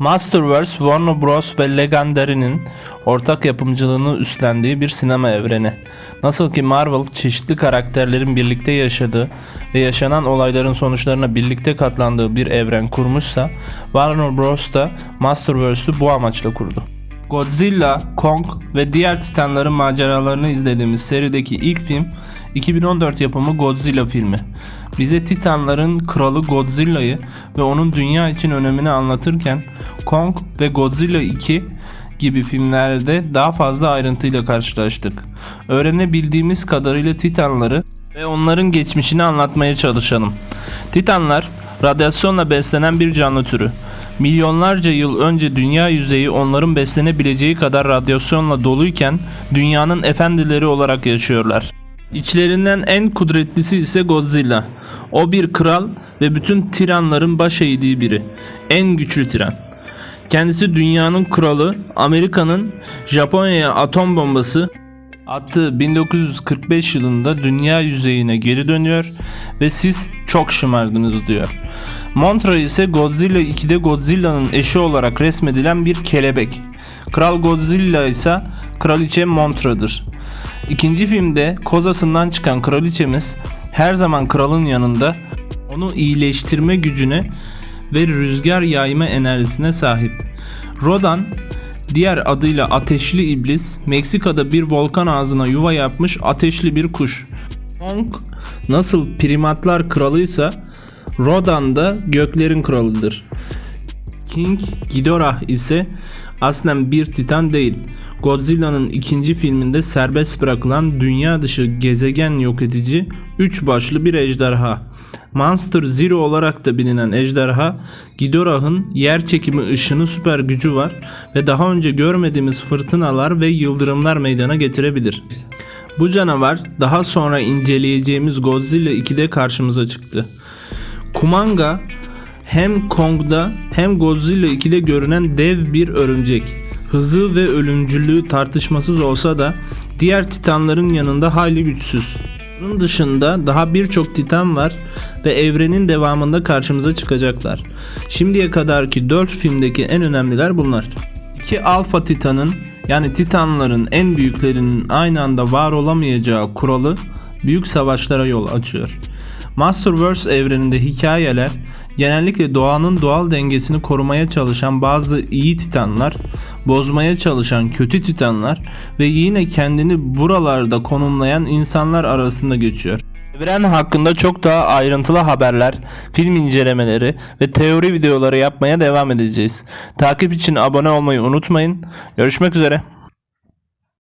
Masterverse, Warner Bros. ve Legendary'nin ortak yapımcılığını üstlendiği bir sinema evreni. Nasıl ki Marvel çeşitli karakterlerin birlikte yaşadığı ve yaşanan olayların sonuçlarına birlikte katlandığı bir evren kurmuşsa, Warner Bros. da Masterverse'ü bu amaçla kurdu. Godzilla, Kong ve diğer titanların maceralarını izlediğimiz serideki ilk film 2014 yapımı Godzilla filmi. Bize Titanların kralı Godzilla'yı ve onun dünya için önemini anlatırken Kong ve Godzilla 2 gibi filmlerde daha fazla ayrıntıyla karşılaştık. Öğrenebildiğimiz kadarıyla Titanları ve onların geçmişini anlatmaya çalışalım. Titanlar radyasyonla beslenen bir canlı türü. Milyonlarca yıl önce dünya yüzeyi onların beslenebileceği kadar radyasyonla doluyken dünyanın efendileri olarak yaşıyorlar. İçlerinden en kudretlisi ise Godzilla. O bir kral ve bütün tiranların baş eğdiği biri. En güçlü tiran. Kendisi dünyanın kralı, Amerika'nın Japonya'ya atom bombası attığı 1945 yılında dünya yüzeyine geri dönüyor ve siz çok şımardınız diyor. Montra ise Godzilla 2'de Godzilla'nın eşi olarak resmedilen bir kelebek. Kral Godzilla ise Kraliçe Montra'dır. İkinci filmde kozasından çıkan kraliçemiz her zaman kralın yanında onu iyileştirme gücüne ve rüzgar yayma enerjisine sahip. Rodan diğer adıyla ateşli iblis Meksika'da bir volkan ağzına yuva yapmış ateşli bir kuş. Kong nasıl primatlar kralıysa Rodan da göklerin kralıdır. King Ghidorah ise aslen bir titan değil. Godzilla'nın ikinci filminde serbest bırakılan dünya dışı gezegen yok edici 3 başlı bir ejderha. Monster Zero olarak da bilinen ejderha, Ghidorah'ın yer çekimi ışını süper gücü var ve daha önce görmediğimiz fırtınalar ve yıldırımlar meydana getirebilir. Bu canavar daha sonra inceleyeceğimiz Godzilla 2'de karşımıza çıktı. Kumanga hem Kong'da hem Godzilla 2'de görünen dev bir örümcek. Hızı ve ölümcüllüğü tartışmasız olsa da diğer titanların yanında hayli güçsüz. Bunun dışında daha birçok titan var ve evrenin devamında karşımıza çıkacaklar. Şimdiye kadarki 4 filmdeki en önemliler bunlar. İki alfa titanın yani titanların en büyüklerinin aynı anda var olamayacağı kuralı büyük savaşlara yol açıyor. Masterverse evreninde hikayeler genellikle doğanın doğal dengesini korumaya çalışan bazı iyi titanlar, bozmaya çalışan kötü titanlar ve yine kendini buralarda konumlayan insanlar arasında geçiyor. Evren hakkında çok daha ayrıntılı haberler, film incelemeleri ve teori videoları yapmaya devam edeceğiz. Takip için abone olmayı unutmayın. Görüşmek üzere.